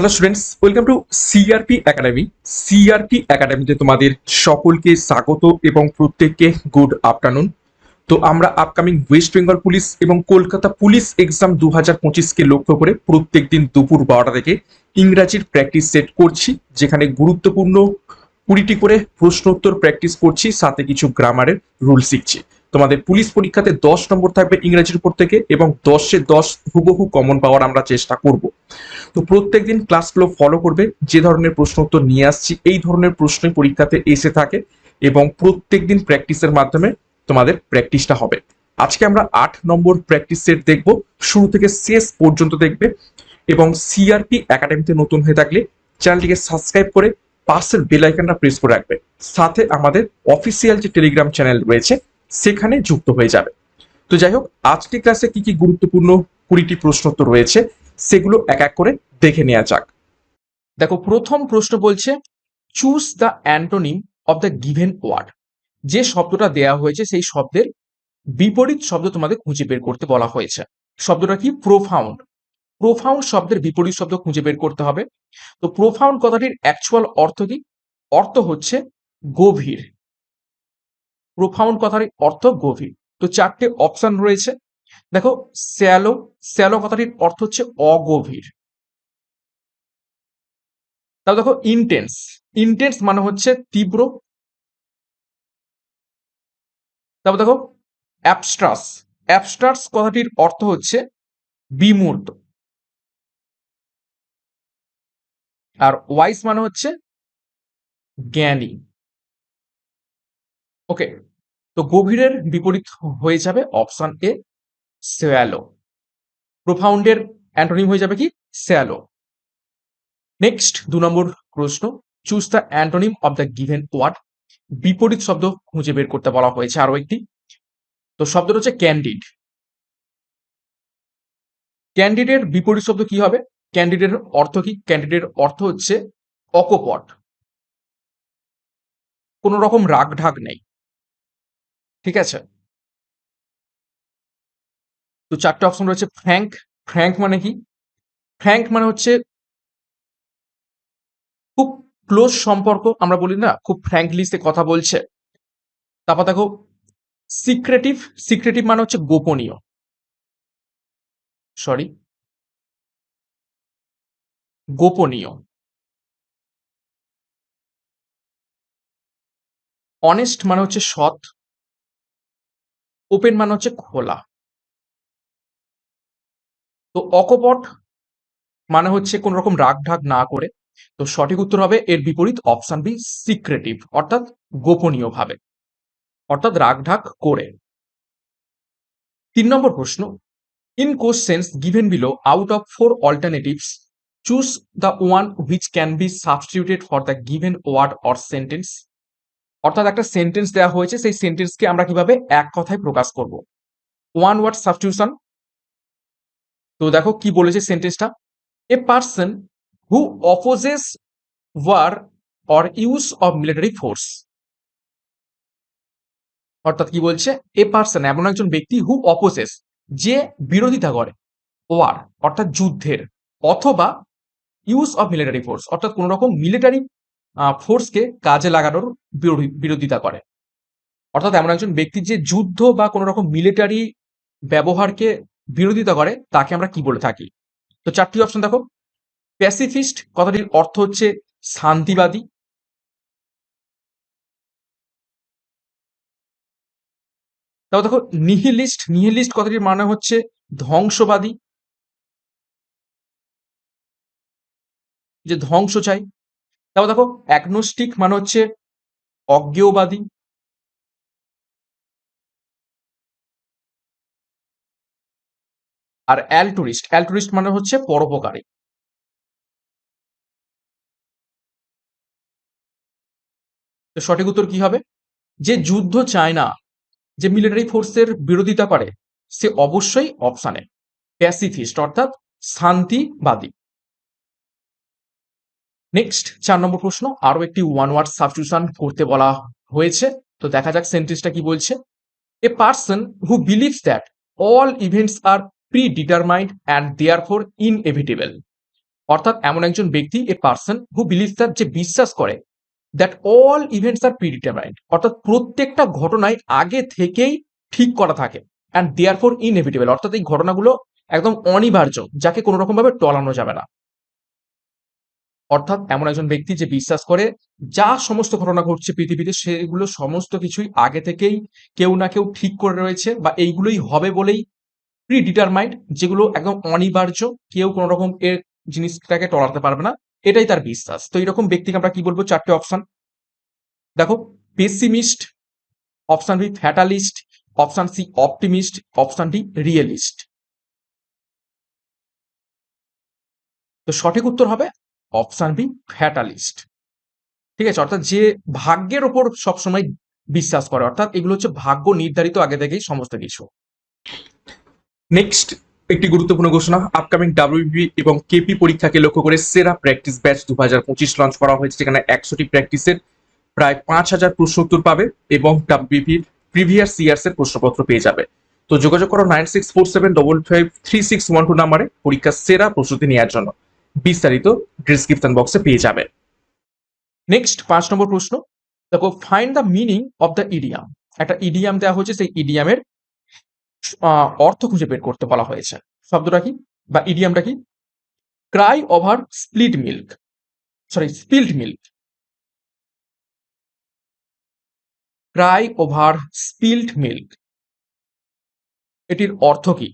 Hello students welcome to CRP academy CRP একাডেমিতে তোমাদের সকলকে স্বাগত এবং প্রত্যেককে গুড আফটারনুন তো আমরা আপকামিং ওয়েস্ট বেঙ্গল পুলিশ এবং কলকাতা পুলিশ এক্সাম দু হাজার পঁচিশকে লক্ষ্য করে প্রত্যেক দিন দুপুর বারোটা থেকে ইংরাজির প্র্যাকটিস সেট করছি, যেখানে গুরুত্বপূর্ণ কুড়িটি করে প্রশ্ন উত্তর প্র্যাকটিস করছি, সাথে কিছু গ্রামারের রুল শিখছি। তোমাদের পুলিশ পরীক্ষাতে দশ নম্বর থাকবে ইংরেজির উপর থেকে এবং দশে দশ হুবহু কমন পাওয়ার আমরা চেষ্টা করব। তো প্রত্যেকদিন ক্লাসগুলো ফলো করবে, যে ধরনের প্রশ্ন উত্তর নিয়ে আসছি, এই ধরনের প্রশ্নই পরীক্ষাতে এসে থাকে এবং প্রত্যেকদিন প্র্যাকটিসের মাধ্যমে তোমাদের প্র্যাকটিসটা হবে। আজকে আমরা আট নম্বর প্র্যাকটিস সেট দেখব, শুরু থেকে শেষ পর্যন্ত দেখবে এবং সিআরপি একাডেমিতে নতুন হয়ে থাকলে চ্যানেলটিকে সাবস্ক্রাইব করে পাশের বেল প্রেস করে রাখবে। সাথে আমাদের অফিসিয়াল যে টেলিগ্রাম চ্যানেল রয়েছে সেখানে যুক্ত হয়ে যাবে। তো যাই হোক, আজকে ক্লাসে কি কি গুরুত্বপূর্ণ কুড়িটি প্রশ্ন তো রয়েছে, সেগুলো এক এক করে দেখে নেওয়া যাক। দেখো, প্রথম প্রশ্ন বলছে choose the antonym of the given word যে শব্দটা দেয়া হয়েছে, সেই শব্দের বিপরীত শব্দ তোমাদের খুঁজে বের করতে বলা হয়েছে। শব্দটা কি? প্রোফাউন্ড প্রোফাউন্ড শব্দের বিপরীত শব্দ খুঁজে বের করতে হবে। তো প্রোফাউন্ড কথাটির অ্যাকচুয়াল অর্থ কি? অর্থ হচ্ছে গভীর। প্রোফাউন্ড কথার অর্থ গভীর। তো চারটে অপশন রয়েছে। দেখো স্যালো স্যালো কথাটির অর্থ হচ্ছে অগভীর। তারপর দেখো ইন্টেন্স ইন্টেন্স মানে হচ্ছে তীব্র। তারপর দেখো অ্যাবস্ট্রাস অ্যাবস্ট্রাস কথাটির অর্থ হচ্ছে বিমূর্ত। আর ওয়াইস মানে হচ্ছে জ্ঞানী। ওকে তো গভীরের বিপরীত হয়ে যাবে অপশন এ স্যালো। প্রোফাউন্ডের অ্যান্টোনিম হয়ে যাবে কি? স্যালো। নেক্সট দু নম্বর প্রশ্ন choose the antonym of the given word বিপরীত শব্দ খুঁজে বের করতে বলা হয়েছে আরও একটি। তো শব্দটা হচ্ছে ক্যান্ডিড ক্যান্ডিডের বিপরীত শব্দ কি হবে? ক্যান্ডিডের অর্থ কি? ক্যান্ডিডের অর্থ হচ্ছে অকপট। কোন রকম রাগ ঢাক নেই। ঠিক আছে? তো চারটে অপশন রয়েছে ফ্র্যাঙ্ক ফ্র্যাঙ্ক মানে কি? ফ্র্যাঙ্ক মানে হচ্ছে খুব ক্লোজ সম্পর্ক, আমরা বলি না, খুব ফ্র্যাঙ্কলি সে কথা বলছে। তারপর দেখো সিক্রেটিভ সিক্রেটিভ মানে হচ্ছে গোপনীয়। সরি গোপনীয়। অনেস্ট মানে হচ্ছে সৎ। ওপেন মানে হচ্ছে খোলা। তো অকপট মানে হচ্ছে কোন রকম রাগ ঢাক না করে। তো সঠিক উত্তর হবে এর বিপরীত অপশন বি সিক্রেটিভ অর্থাৎ গোপনীয় ভাবে অর্থাৎ রাগ ঢাক করে। তিন নম্বর প্রশ্ন in questions given below out of four alternatives choose the one which can be substituted for the given word or sentence অর্থাৎ একটা সেন্টেন্স দেওয়া হয়েছে, সেই সেন্টেন্সকে আমরা কীভাবে এক কথায় প্রকাশ করব? ওয়ান ওয়ার্ড সাবস্টিটিউশন তো দেখো কি বলেছে সেন্টেন্সটা a person who opposes war or use of military force অর্থাৎ কি বলছে? এ পার্সন এমন একজন ব্যক্তি হু অপোজেস যে বিরোধিতা করে ওয়ার অর্থাৎ যুদ্ধের, অথবা ইউজ অফ মিলিটারি ফোর্স অর্থাৎ কোন রকম মিলিটারি ফোর্সকে কাজে লাগানোর বিরোধিতা করে। অর্থাৎ এমন একজন ব্যক্তি যে যুদ্ধ বা কোনো রকম মিলিটারি ব্যবহারকে বিরোধিতা করে, তাকে আমরা কি বলে থাকি? তো চারটি অপশন দেখো। প্যাসিফিস্ট কথাটির অর্থ হচ্ছে শান্তিবাদী। তারপর দেখো নিহিলিস্ট নিহিলিস্ট কথাটির মানে হচ্ছে ধ্বংসবাদী। যে ধ্বংস চাই তারপর দেখো অ্যাগনোস্টিক মানে হচ্ছে অজ্ঞেয়বাদী। আর অ্যালটুরিস্ট অ্যালটুরিস্ট মানে হচ্ছে পরোপকারী। তো সঠিক উত্তর কি হবে? যে যুদ্ধ চায় না, যে মিলিটারি ফোর্সের বিরোধিতা করে, সে অবশ্যই অপশানে প্যাসিফিস্ট অর্থাৎ শান্তিবাদী। নেক্সট চার নম্বর প্রশ্ন আরও একটি ওয়ান ওয়ার্ড সাবস্টিটিউশন করতে বলা হয়েছে। তো দেখা যাক সেন্টেন্সটা কি বলছে। A person who believes that all events are predetermined and therefore inevitable অর্থাৎ এমন একজন ব্যক্তি a person who believes that যে বিশ্বাস করে that all events are predetermined অর্থাৎ প্রত্যেকটা ঘটনায় আগে থেকেই ঠিক করা থাকে অ্যান্ড দেয়ার ফর ইনএভিটেবল অর্থাৎ এই ঘটনাগুলো একদম অনিবার্য, যাকে কোনো রকম ভাবে টলানো যাবে না। অর্থাৎ এমন একজন ব্যক্তি যে বিশ্বাস করে যা সমস্ত ঘটনা ঘটছে পৃথিবীতে, সেগুলো সমস্ত কিছুই আগে থেকেই কেউ না কেউ ঠিক করে রয়েছে বা এইগুলোই হবে বলেই প্রি ডিটারমাইন্ড যেগুলো একদম অনিবার্য, কেউ কোনো রকম এর জিনিসটাকে টলাতে পারবে না। এটাই তার বিশ্বাস। তো এরকম ব্যক্তিকে আমরা কি বলব? চারটে অপশন দেখো pessimist option B fatalist option C optimist option D realist তো সঠিক উত্তর হবে অপশন বি ফ্যাটালিস্ট ঠিক আছে? অর্থাৎ যে ভাগ্যের ওপর সবসময় বিশ্বাস করে, অর্থাৎ এগুলো হচ্ছে ভাগ্য নির্ধারিত আগে থেকেই সমস্ত কিছু। নেক্সট একটি গুরুত্বপূর্ণ ঘোষণা। আপকামিং ডাব্লিউবি এবং কেপি পরীক্ষাকে লক্ষ্য করে সেরা প্র্যাকটিস ব্যাচ দু হাজার পঁচিশ লঞ্চ করা হয়েছে, যেখানে একশোটি প্র্যাকটিসের প্রায় পাঁচ হাজার প্রশ্ন উত্তর পাবে এবং ডাব্লিউবির প্রিভিয়াস ইয়ার্স এর প্রশ্নপত্র পেয়ে যাবে। তো যোগাযোগ করো nine six four seven double five three six one two নাম্বারে, পরীক্ষার সেরা প্রস্তুতি নেওয়ার জন্য। বিস্তারিত ডিসক্রিপশন বক্সে পেয়ে যাবে নেক্সট পাঁচ নম্বর প্রশ্ন। দেখো find the meaning of the idiom একটা ইডিয়াম দেওয়া হয়েছে, সেই ইডিয়ামের অর্থ খুঁজে বের করতে বলা হয়েছে। শব্দটা কি? বা ইডিয়ামটা কি? Cry over split milk sorry spilled milk cry over spilled milk এটির অর্থ কি?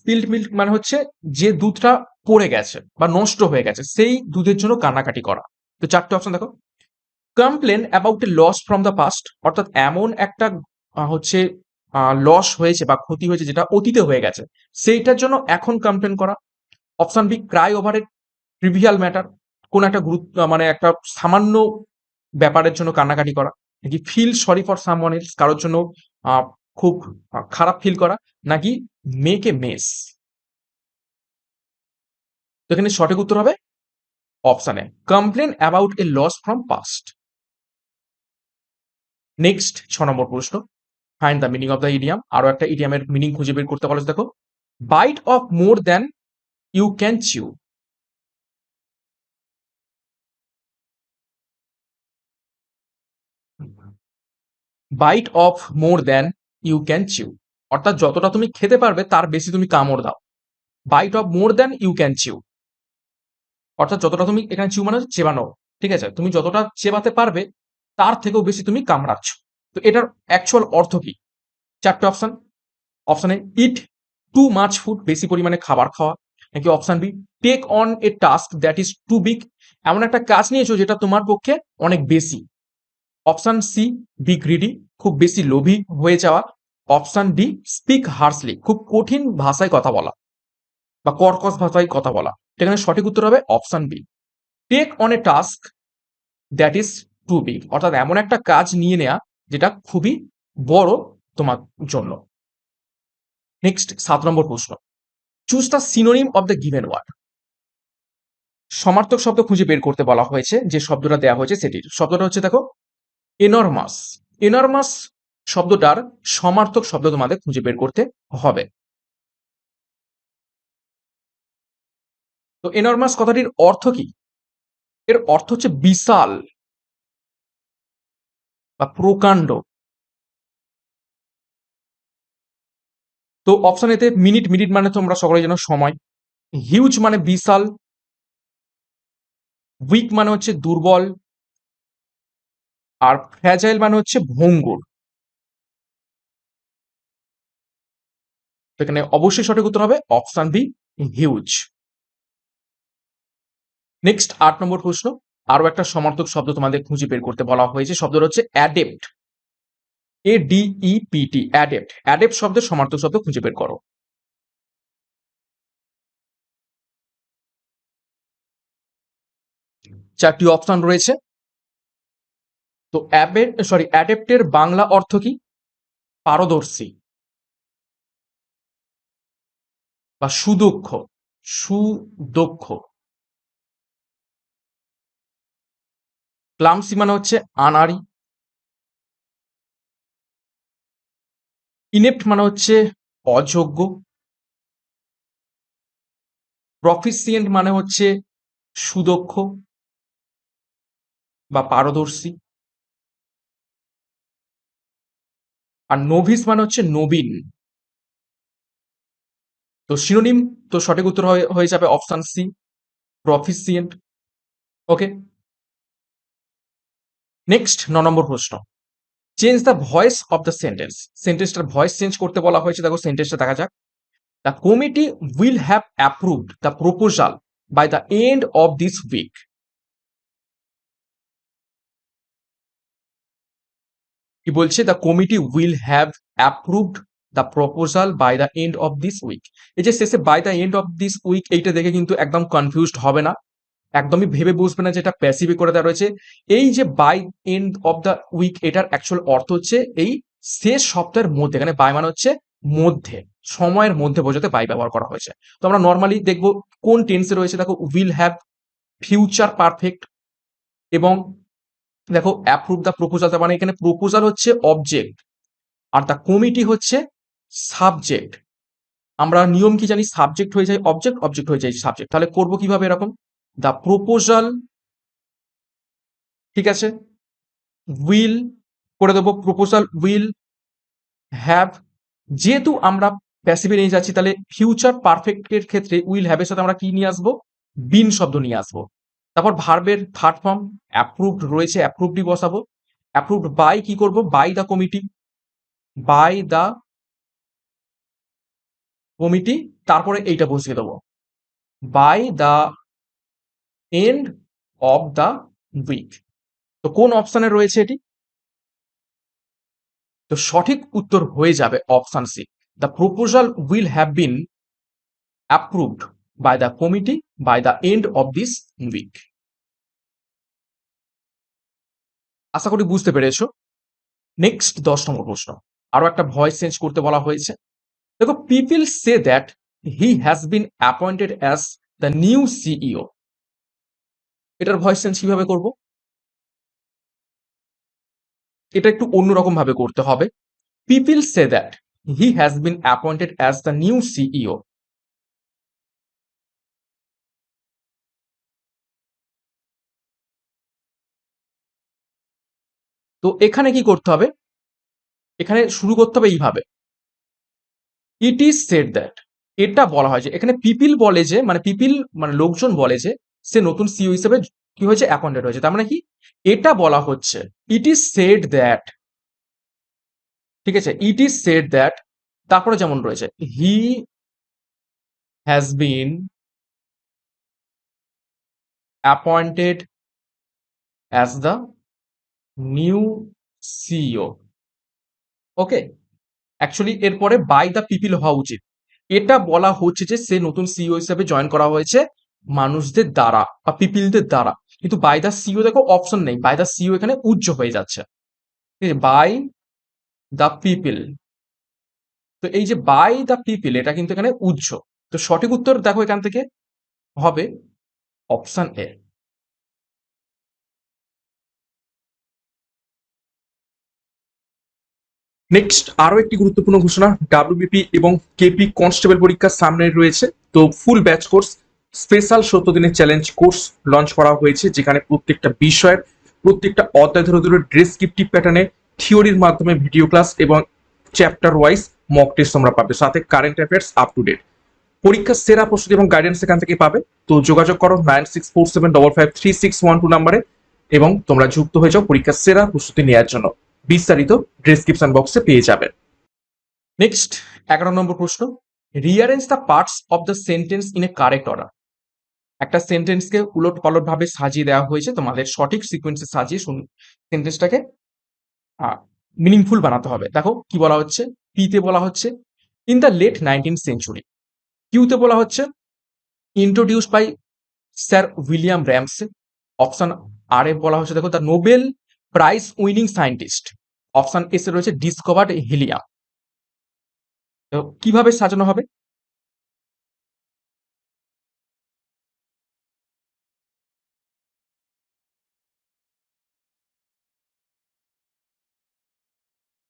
স্পিল্ড মিল্ক মানে হচ্ছে যে দুধটা পড়ে গেছে বা নষ্ট হয়ে গেছে, সেই দুধের জন্য কান্নাকাটি করা। তো চারটে অপশন দেখো। Complain about a loss from the past অর্থাৎ এমন একটা হচ্ছে লস হয়েছে বা ক্ষতি হয়েছে যেটা অতীতে হয়ে গেছে, সেইটার জন্য এখন কমপ্লেন করা। অপশন বি ক্রাই ওভারের ট্রিভিয়াল ম্যাটার কোন একটা গুরুত্ব মানে একটা সামান্য ব্যাপারের জন্য কান্নাকাটি করা। নাকি feel sorry for someone else কারোর জন্য খুব খারাপ ফিল করা, নাকি মেক এ মেস তো এখানে সঠিক উত্তর হবে অপশানে complain about a loss from past next ছ নম্বর প্রশ্ন find the meaning of the idiom আরও একটা ইডিয়ামের মিনিং খুঁজে বের করতে বলেছে দেখো bite off more than you can chew bite off more than you can chew অর্থাৎ যতটা তুমি খেতে পারবে, তার বেশি তুমি কামড় দাও। Bite off more than you can chew অর্থাৎ যতটা তুমি এখানে চিউ মানে চেবানো। ঠিক আছে? তুমি যতটা চেবাতে পারবে, তার থেকেও বেশি তুমি কামড়াচ্ছ। তো এটার অ্যাকচুয়াল অর্থ কি? চারটে option option A eat too much food বেশি পরিমাণে খাবার খাওয়া। নাকি option B take on a task that is too big এমন একটা কাজ নিয়েছো যেটা তোমার পক্ষে অনেক বেশি। অপশন সি বি গ্রিডি খুব বেশি লোভী হয়ে যাওয়া। অপশন ডি স্পিক হার্সলি খুব কঠিন ভাষায় কথা বলা বা কর্কশ ভাষায় কথা বলা। এখানে সঠিক উত্তর হবে option B take on a task that is too big অর্থাৎ এমন একটা কাজ নিয়ে নেওয়া যেটা খুবই বড় তোমার জন্য। নেক্সট সাত নম্বর প্রশ্ন। Choose the synonym of the given word সমার্থক শব্দ খুঁজে বের করতে বলা হয়েছে, যে শব্দটা দেওয়া হয়েছে সেটির। শব্দটা হচ্ছে, দেখো এনরমাস এনরমাস শব্দটার সমার্থক শব্দ তোমাদের খুঁজে বের করতে হবে। তো এনরমাস কথাটির অর্থ কি? এর অর্থ হচ্ছে বিশাল বা প্রকাণ্ড। তো অপশন এতে মিনিট মিনিট মানে তোমরা সকলে যেন সময়। হিউজ মানে বিশাল। উইক মানে হচ্ছে দুর্বল। আর ফ্র্যাজাইল মানে হচ্ছে ভঙ্গুর। এখানে অবশ্যই সঠিক উত্তর হবে অপশন বি হিউজ নেক্সট আট নম্বর প্রশ্ন। আরও একটা সমার্থক শব্দ তোমাদের খুঁজে বের করতে বলা হয়েছে। শব্দটা হচ্ছে adept A D E P T adept adept শব্দের সমার্থক শব্দ খুঁজে বের করো। চারটি অপশন রয়েছে। তো অ্যাবেট সরি অ্যাডেপ্টের বাংলা অর্থ কি? পারদর্শী। বা সুদক্ষ। সুদক্ষ। ক্লামসি মানে হচ্ছে আনারি ইনেপ্ট মানে হচ্ছে অযোগ্য। প্রফিসিয়েন্ট মানে হচ্ছে সুদক্ষ বা পারদর্শী। আর নোভিস মানে হচ্ছে নবীন। তো শিরোনিম তো সঠিক উত্তর হয়ে যাবে option C proficient okay next ন নম্বর প্রশ্ন। Change the voice of the sentence সেন্টেন্সটার voice change করতে বলা হয়েছে, দেখো সেন্টেন্সটা দেখা যাক। The committee will have approved the proposal by the end of this week কি বলছে? The committee will have approved the proposal by the end of this week এই যে শেষে by the end of this week এইটা দেখে কিন্তু একদম confused হবে না। একদমই ভেবে বুঝবে না যেটা প্যাসিভে করে দেওয়া রয়েছে। এই যে by end of the week এটার অ্যাকচুয়াল অর্থ হচ্ছে এই শেষ সপ্তাহের মধ্যে, এখানে বাই মানে হচ্ছে মধ্যে, সময়ের মধ্যে বোঝাতে বাই ব্যবহার করা হয়েছে। তো আমরা নর্মালি দেখব কোন টেন্সে রয়েছে। দেখো উইল হ্যাভ ফিউচার পারফেক্ট এবং দেখো অ্যাপ্রুভ দ্য প্রপোজাল মানে এখানে প্রপোজাল হচ্ছে অবজেক্ট আর দ্য কমিটি হচ্ছে সাবজেক্ট আমরা নিয়ম কি জানি? সাবজেক্ট হয়ে যায় অবজেক্ট অবজেক্ট হয়ে যায় সাবজেক্ট তাহলে করব কীভাবে এরকম? দ্য প্রপোজাল ঠিক আছে? উইল করে দেবো প্রপোজাল উইল হ্যাভ যেহেতু আমরা প্যাসিভে নিয়ে যাচ্ছি, তাহলে ফিউচার পারফেক্টের ক্ষেত্রে উইল হ্যাভের সাথে আমরা কি নিয়ে আসব? বিন শব্দ নিয়ে আসব। তারপর ভার্বের থার্ড ফর্ম অ্যাপ্রুভড রয়েছে অ্যাপ্রুভডই বসাবো। অ্যাপ্রুভড বাই কি করব? By the committee by the committee তারপরে এইটা বসিয়ে দেবো। By the end of the week তো কোন অপশানে রয়েছে এটি? তো সঠিক উত্তর হয়ে যাবে option C the proposal will have been approved by the committee by the end of this week আশা করি বুঝতে পেরেছ। নেক্সট দশ নম্বর প্রশ্ন। আরও একটা ভয়েস চেঞ্জ করতে বলা হয়েছে। দেখো people say that he has been appointed as the new CEO এটার ভয়েস চেঞ্জ কীভাবে করব? এটা একটু অন্যরকম ভাবে করতে হবে। People say that he has been appointed as the new CEO তো এখানে কি করতে হবে? এখানে শুরু করতে হবে এইভাবে। ইট ইজ সেড দ্যাট এটা বলা হয় যে, এখানে পিপিল বলে যে মানে পিপিল মানে লোকজন বলে যে, সে নতুন সিও হিসেবে কি হয়েছে? অ্যাপয়েন্টেড হয়েছে। তার মানে কি? এটা বলা হচ্ছে ইট ইজ সেড দ্যাট ঠিক আছে? ইট ইজ সেড দ্যাট তারপরে যেমন রয়েছে he has been appointed as the new CEO. Okay actually এরপরে বাই দ্য পিপিল হওয়া উচিত। এটা বলা হচ্ছে যে সে নতুন সিও হিসেবে জয়েন করা হয়েছে মানুষদের দ্বারা বা পিপিলদের দ্বারা। কিন্তু বাই দ্য সিও দেখো অপশন নেই। বাই দ্য সিইও এখানে উজ্জ হয়ে যাচ্ছে। ঠিক আছে বাই দ্য পিপিল তো এই যে বাই দ্য পিপিল এটা কিন্তু এখানে উজ্জ তো সঠিক উত্তর দেখো এখান থেকে। হবে অপশন এ নেক্সট আরও একটি গুরুত্বপূর্ণ ঘোষণা ডাব্লিউবিপি এবং কেপি কনস্টেবল পরীক্ষা সামনে রয়েছে। তো ফুল ব্যাচ কোর্স স্পেশাল সত্তর দিনের চ্যালেঞ্জ কোর্স লঞ্চ করা হয়েছে, যেখানে প্রত্যেকটা বিষয়ের, প্রত্যেকটা অধ্যায় ধরে ধরে ডেসক্রিপটিভ প্যাটার্নে থিওরির মাধ্যমে ভিডিও ক্লাস এবং চ্যাপ্টার ওয়াইজ মক টেস্ট তোমরা পাবে। সাথে current affairs up to date পরীক্ষার সেরা প্রস্তুতি এবং গাইডেন্স এখান থেকে পাবে। তো যোগাযোগ করো nine six four seven double five three six one two নাম্বারে এবং তোমরা যুক্ত হয়ে যাও পরীক্ষার সেরা প্রস্তুতি নেওয়ার জন্য। বিস্তারিত ডেসক্রিপশন বক্সে পেয়ে যাবেন। নেক্সট এগারো নম্বর প্রশ্ন rearrange the parts of the sentence in a correct order একটা সেন্টেন্সকে উলট পালট ভাবে সাজিয়ে দেওয়া হয়েছে, তোমাদের সঠিক সিকোয়েন্সে সাজিয়ে সেন্টেন্সটাকে মিনিংফুল বানাতে হবে। দেখো, কি বলা হচ্ছে? পিতে বলা হচ্ছে in the late nineteen century কিউতে বলা হচ্ছে introduce by sir William Ramsay option আর এ বলা হচ্ছে, দেখো the Nobel prize winning scientist. Option S এ রয়েছে ডিসকভার্ড হিলিয়াম। তো কীভাবে সাজানো হবে?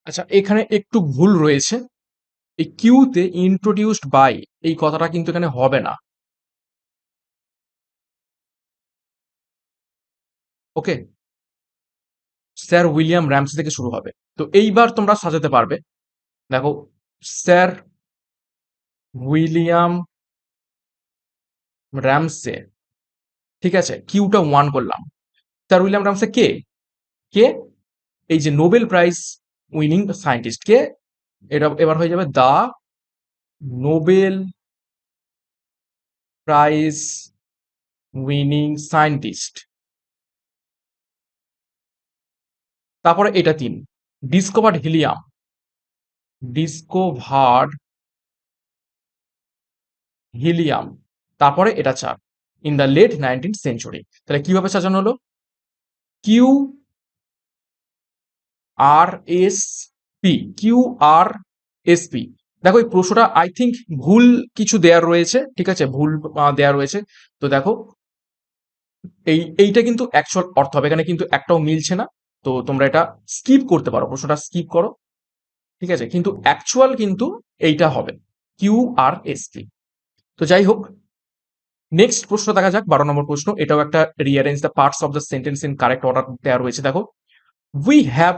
আচ্ছা এখানে একটু ভুল রয়েছে। এই কিউতে ইন্ট্রোডিউসড বাই এই কথাটা কিন্তু এখানে হবে না। ওকে? স্যার উইলিয়াম র্যামসে থেকে শুরু হবে। তো এইবার তোমরা সাজাতে পারবে। দেখো, স্যার উইলিয়াম র্যামসে, ঠিক আছে, কিউটা ওয়ান করলাম। স্যার উইলিয়াম র্যামসে কে? কে? এই যে নোবেল প্রাইজ উইনিং সায়েন্টিস্ট, কে? এটা এবার হয়ে যাবে the Nobel prize winning scientist. তারপরে এটা তিন। ডিসকভার্ড হিলিয়াম ডিসকভার্ড হিলিয়াম তারপরে এটা চার। In the late nineteen century তাহলে কীভাবে সাজানো হলো? Q R S P Q R S P দেখো এই প্রশ্নটা আই থিঙ্ক ভুল কিছু দেয়ার রয়েছে, ঠিক আছে? ভুল দেয়া রয়েছে। তো দেখো, এই, এইটা কিন্তু অ্যাকচুয়াল অর্থ হবে। এখানে কিন্তু একটাও মিলছে না। তো তোমরা এটা স্কিপ করতে পারো, প্রশ্নটা স্কিপ করো, ঠিক আছে? কিন্তু অ্যাকচুয়াল কিন্তু এইটা হবে কিউ আর এস পি তো যাই হোক নেক্সট প্রশ্ন দেখা যাক, বারো নম্বর প্রশ্ন, এটাও একটা rearrange the parts of the sentence in correct order দেওয়া রয়েছে, দেখো। We have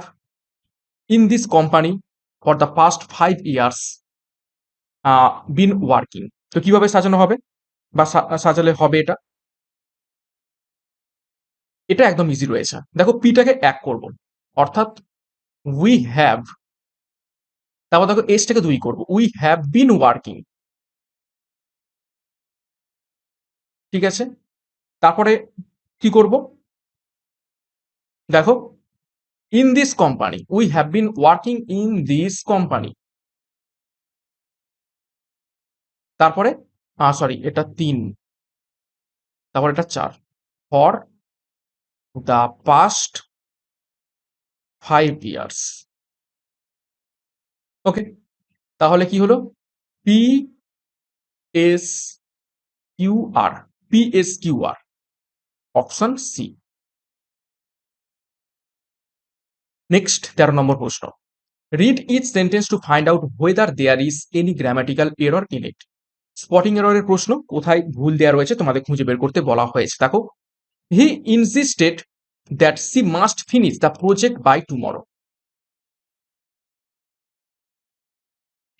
in this company for the past five years been working তো কীভাবে সাজানো হবে বা সাজালে হবে এটা? এটা একদম ইজি রয়েছে। দেখো পিটাকে এক করব। অর্থাৎ উই হ্যাভ তারপর দেখো এসটাকে দুই করব। উই হ্যাভ বিন ওয়ার্কিং ঠিক আছে? তারপরে কি করব? দেখো in this company we have been working in this company তারপরে সরি এটা তিন। তারপর এটা চার। For the past five years okay তাহলে কি হলো? P S Q R P S Q R option C next তেরো নম্বর প্রশ্ন। Read each sentence to find out whether there is any grammatical error in it spotting এররের প্রশ্ন, কোথায় ভুল দেওয়া রয়েছে তোমাদের খুঁজে বের করতে বলা হয়েছে। দেখো he insisted that she must finish the project by tomorrow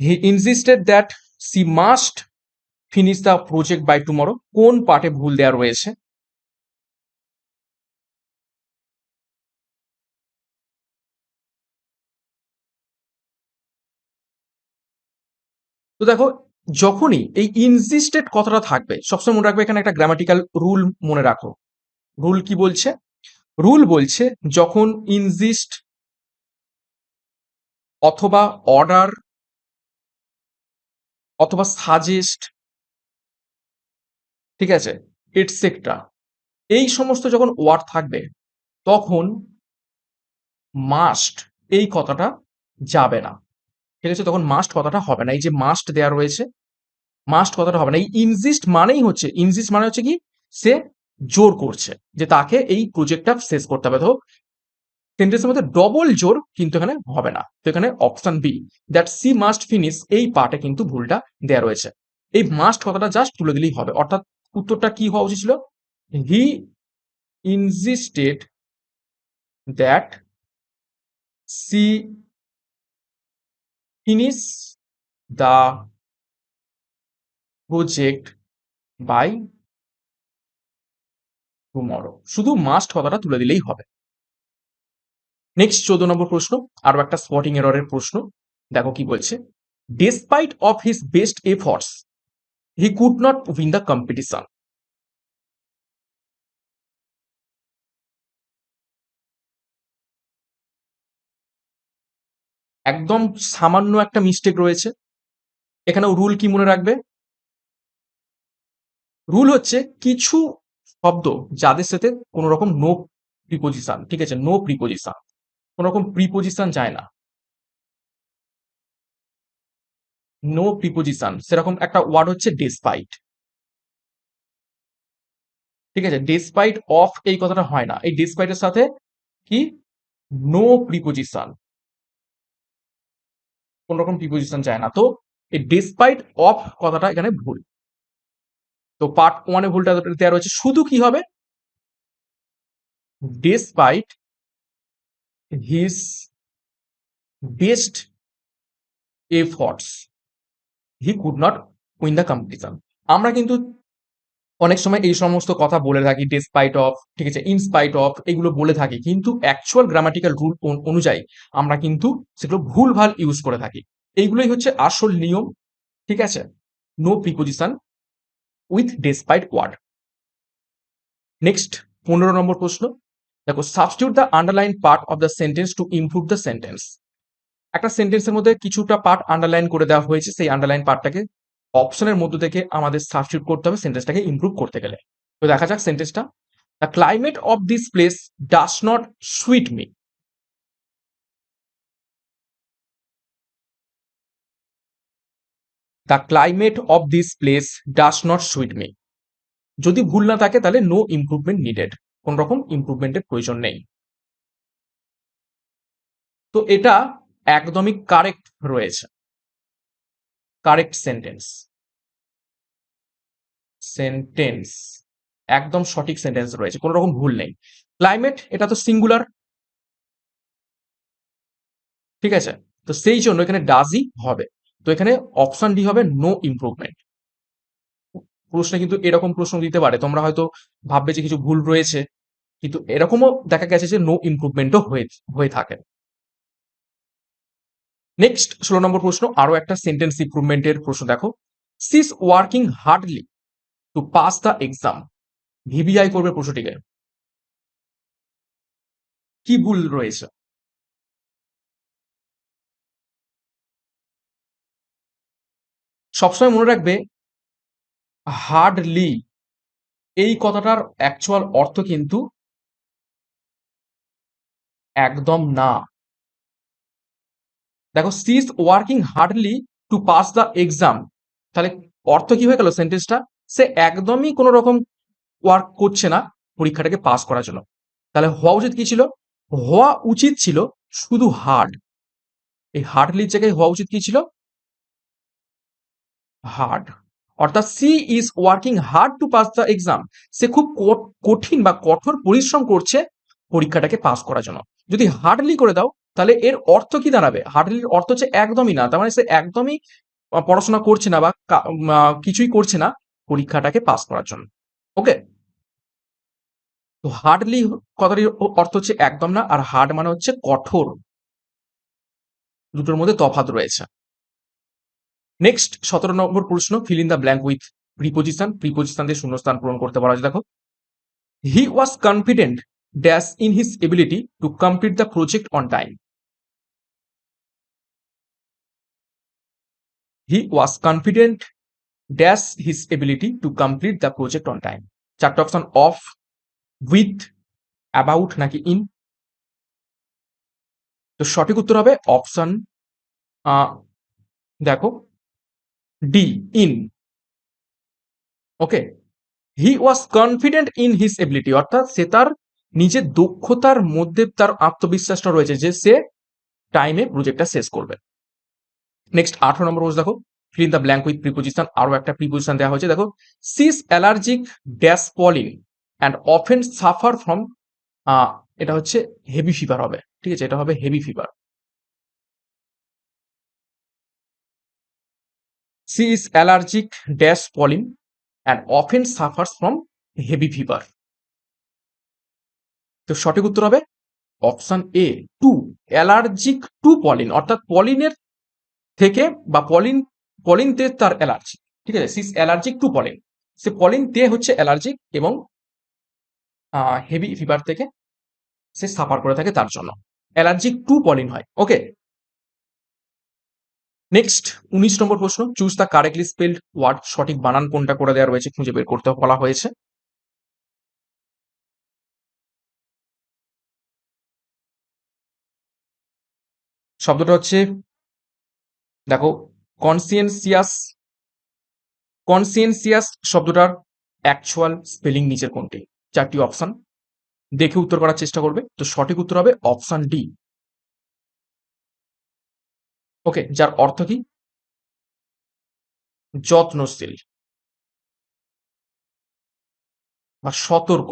he insisted that she must finish the project by tomorrow কোন পার্টে ভুল দেওয়া রয়েছে? তো দেখো, যখনই এই ইনসিস্টেড কথাটা থাকবে, সবসময় মনে রাখবে এখানে একটা গ্রামাটিক্যাল রুল মনে রাখো। রুল কি বলছে? রুল বলছে যখন ইনজিস্ট অথবা অর্ডার অথবা সাজেস্ট ঠিক আছে? এটসেট্রা এই সমস্ত যখন ওয়ার্ড থাকবে, তখন মাস্ট এই কথাটা যাবে না। ঠিক আছে? তখন মাস্ট কথাটা হবে না। এই যে মাস্ট দেয়া রয়েছে মাস্ট কথাটা হবে না। এই ইনজিস্ট মানেই হচ্ছে ইনজিস্ট মানে হচ্ছে কি? সে জোর করছে যে তাকে এই প্রজেক্টটা শেষ করতে হবে। তো সেন্টেন্সের মধ্যে ডবল জোর কিন্তু এখানে হবে না। তো এখানে option B that she must finish এই পার্টে কিন্তু ভুলটা দেয়া রয়েছে। এই মাস্ট কথাটা জাস্ট তুলে দিলেই হবে। অর্থাৎ উত্তরটা কি হওয়া উচিত ছিল? He insisted that she finish the project by tomorrow শুধু মাস্ট কথাটা তুলে দিলেই হবে। নেক্সট চোদ্দ নম্বর প্রশ্ন, আরও একটা স্পটিং এররের প্রশ্ন। দেখো কি বলছে despite of his best efforts he could not win the competition একদম সামান্য একটা মিস্টেক রয়েছে। এখানে রুল কি মনে রাখবে? রুল হচ্ছে, কিছু শব্দ যাদের সাথে কোনো রকম নো প্রিপোজিশন ঠিক আছে? নো প্রিপোজিশন কোনো রকম প্রিপোজিশন যায় না। নো প্রিপোজিশন সেরকম একটা ওয়ার্ড হচ্ছে ডেসপাইট ঠিক আছে? ডেসপাইট অফ এই কথাটা হয় না। এই ডেসপাইটের সাথে কি? নো প্রিপোজিশন কোন রকম প্রিপোজিশন যায় না। তো এই ডেসপাইট অফ কথাটা এখানে ভুল। তো পার্ট ওয়ানে ভুলটা দেওয়া রয়েছে শুধু কি হবে? Despite his best efforts he could not win the competition আমরা কিন্তু অনেক সময় এই সমস্ত কথা বলে থাকি ডেসপাইট অফ ঠিক আছে ইনস্পাইট অফ এগুলো বলে থাকি। কিন্তু অ্যাকচুয়াল গ্রামাটিক্যাল রুল অনুযায়ী আমরা কিন্তু সেগুলো ভুলভাল ইউজ করে থাকি। এইগুলোই হচ্ছে আসল নিয়ম, ঠিক আছে? No preposition with despite word next, পনেরো নম্বর প্রশ্ন। দেখো substitute the underline part of the sentence to improve the sentence একটা সেন্টেন্সের মধ্যে কিছুটা পার্ট আন্ডারলাইন করে দেওয়া হয়েছে, সেই আন্ডারলাইন পার্টটাকে অপশনের মধ্য থেকে আমাদের সাবস্টিউট করতে হবে সেন্টেন্সটাকে ইমপ্রুভ করতে গেলে। তো দেখা যাক সেন্টেন্সটা the climate of this place does not suit me the climate of this place does not suit me যদি ভুল না থাকে, তাহলে নো ইমপ্রুভমেন্ট নিডেড কোন রকম ইমপ্রুভমেন্টের প্রয়োজন নেই। তো এটা একদমই কারেক্ট রয়েছে। কারেক্ট সেন্টেন্স সেন্টেন্স একদম সঠিক সেন্টেন্স রয়েছে। কোনো রকম ভুল নেই। ক্লাইমেট এটা তো সিঙ্গুলার ঠিক আছে? তো সেই জন্য এখানে ডাজই হবে। তো এখানে অপশন ডি হবে নো ইমপ্রুভমেন্ট প্রশ্নে কিন্তু এরকম প্রশ্ন দিতে পারে, তোমরা হয়তো ভাববে যে কিছু ভুল রয়েছে, কিন্তু এরকমও দেখা গেছে যে নো ইমপ্রুভমেন্টও হয়ে হয়ে থাকে। নেক্সট ষোলো নম্বর প্রশ্ন আরও একটা সেন্টেন্স ইমপ্রুভমেন্টের প্রশ্ন দেখো। She's working hardly to pass the exam VBI করবে প্রশ্নটিকে। কি ভুল রয়েছে? সবসময় মনে রাখবে হার্ডলি এই কথাটার অ্যাকচুয়াল অর্থ কিন্তু একদম না। দেখো she's working hardly to pass the exam তাহলে অর্থ কি হয়ে গেল সেন্টেন্সটা সে একদমই কোনো রকম ওয়ার্ক করছে না পরীক্ষাটাকে পাস করার জন্য। তাহলে হওয়া উচিত কি ছিল? হওয়া উচিত ছিল শুধু হার্ড এই হার্ডলির জায়গায় হওয়া উচিত কি ছিল? হার্ড অর্থাৎ she is working hard to pass the exam. সে খুব কঠিন বা কঠোর পরিশ্রম করছে পরীক্ষাটাকে পাস করার জন্য। যদি হার্ডলি করে দাও, তাহলে এর অর্থ কি দাঁড়াবে? হার্ডলির অর্থ হচ্ছে একদমই না। তার মানে সে একদমই পড়াশোনা করছে না বা কিছুই করছে না পরীক্ষাটাকে পাস করার জন্য। ওকে তো হার্ডলি কথাটির অর্থ হচ্ছে একদম না, আর হার্ড মানে হচ্ছে কঠোর। দুটোর মধ্যে তফাৎ রয়েছে। নেক্সট সতেরো নম্বর প্রশ্ন fill in the blank with preposition preposition দিয়ে শূন্যস্থান পূরণ করতে যায়। দেখো he was confident dash in his ability to complete the project on time he was confident dash his ability to complete the project on time চারটে option of with about নাকি in তো সঠিক উত্তর হবে অপশন দেখো D in okay he was confident in his ability অর্থাৎ সে তার নিজের দক্ষতার মধ্যে তার আত্মবিশ্বাসটা রয়েছে যে সে টাইমে প্রজেক্টটা শেষ করবে। নেক্সট আঠারো নম্বর রোজ দেখো। Fill the blank with preposition আরও একটা প্রিপোজিশন দেওয়া হয়েছে। দেখো she's allergic dash pollen and often suffer from এটা হচ্ছে হেভি ফিভার হবে। ঠিক আছে, এটা হবে heavy fever she is allergic dash pollen and often suffers from heavy fever তো সঠিক উত্তর হবে option A to allergic to pollen অর্থাৎ পলিনের থেকে বা পলিন পলিন তে তার অ্যালার্জি ঠিক আছে? সিস অ্যালার্জিক টু পলিন সে পলিন তে হচ্ছে অ্যালার্জিক এবং হেভি ফিভার থেকে সে সাফার করে থাকে তার জন্য। অ্যালার্জিক টু পলিন হয়। ওকে নেক্সট উনিশ নম্বর প্রশ্ন choose the correctly spelled word সঠিক বানান কোনটা করে দেওয়া রয়েছে খুঁজে বের করতে বলা হয়েছে। শব্দটা হচ্ছে, দেখো কনসিয়েন্সিয়াস কনসিয়েন্সিয়াস শব্দটার অ্যাকচুয়াল স্পেলিং নিচের কোনটি? চারটি অপশান দেখে উত্তর করার চেষ্টা করবে। তো সঠিক উত্তর হবে অপশান ডি ওকে, যার অর্থ কি? যত্নশীল বা সতর্ক।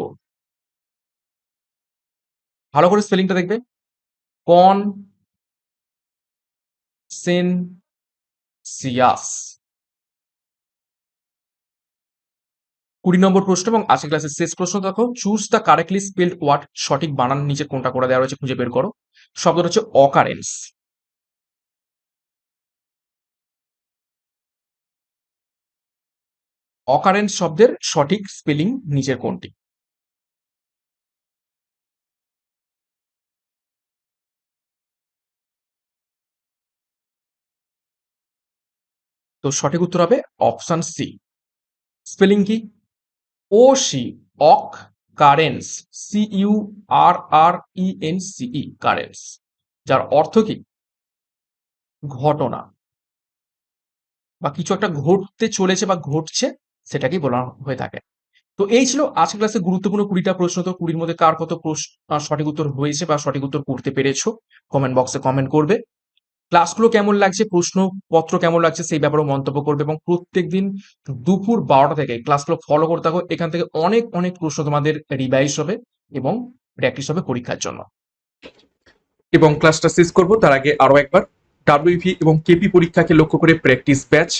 ভালো করে স্পেলিংটা দেখবে। কন সেন সিয়াস। কুড়ি নম্বর প্রশ্ন এবং আজকের ক্লাসের শেষ প্রশ্ন দেখো। Choose the correctly spelled word সঠিক বানান নিচে কোনটা করে দেওয়া রয়েছে খুঁজে বের করো। শব্দটা হচ্ছে অকারেন্স অকারেন্স শব্দের সঠিক স্পেলিং নিচের কোনটি? তো সঠিক উত্তর হবে অপশন সি স্পেলিং কি? O C occurrence C U R R E N C E currence. যার অর্থ কি? ঘটনা। বা কিছু একটা ঘটতে চলেছে বা ঘটছে সেটাকেই বলা হয়ে থাকে। তো এই ছিল আজকের ক্লাসে গুরুত্বপূর্ণ কুড়িটা প্রশ্ন। তো কুড়ির মধ্যে কার কত প্রশ্ন সঠিক উত্তর হয়েছে বা সঠিক উত্তর করতে পেরেছ কমেন্ট বক্সে কমেন্ট করবে। ক্লাসগুলো কেমন লাগছে প্রশ্নপত্র কেমন লাগছে সেই ব্যাপারেও মন্তব্য করবে এবং প্রত্যেকদিন দুপুর বারোটা থেকে ক্লাসগুলো ফলো করতে থাকো। এখান থেকে অনেক অনেক প্রশ্ন তোমাদের রিভাইজ হবে এবং প্র্যাকটিস হবে পরীক্ষার জন্য। এবং ক্লাসটা শেষ করব। তার আগে আরও একবার ডাব্লিউপি এবং কেপি পরীক্ষাকে লক্ষ্য করে প্র্যাকটিস ব্যাচ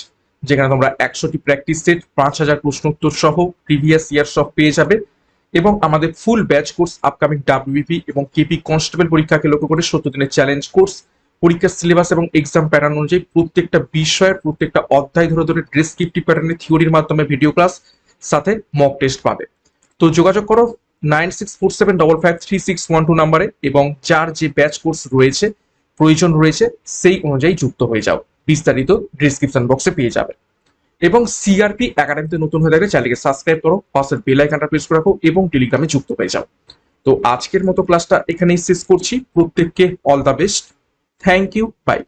যেখানে তোমরা একশোটি প্র্যাকটিস সেট পাঁচ হাজার প্রশ্ন উত্তর সহ প্রিভিয়াস ইয়ার সব পেয়ে যাবে। এবং আমাদের full batch course upcoming WP এবং কেপি কনস্টেবল পরীক্ষাকে লক্ষ্য করে সত্তর দিনের চ্যালেঞ্জ কোর্স পরীক্ষার সিলেবাস এবং এক্সাম প্যাটার্ন অনুযায়ী প্রত্যেকটা বিষয়ের প্রত্যেকটা অধ্যায় ধরে ধরে ডেসক্রিপটিভ প্যাটার্নের থিওরির মাধ্যমে ভিডিও ক্লাস সাথে মক টেস্ট পাবে। তো যোগাযোগ করো nine six four seven double five three six one two নাম্বারে এবং যার যে ব্যাচ কোর্স রয়েছে, প্রয়োজন রয়েছে, সেই অনুযায়ী যুক্ত হয়ে যাও। বিস্তারিত ডিসক্রিপশন বক্সে পেয়ে যাবে এবং সিআরপি একাডেমিতে নতুন হয়ে থাকলে চ্যানেলকে সাবস্ক্রাইব করো পাশের বেল আইকনটা প্রেস করে রাখো এবং টেলিগ্রামে যুক্ত হয়ে যাও। তো আজকের মতো ক্লাসটা এখানেই শেষ করছি। প্রত্যেককে all the best thank you bye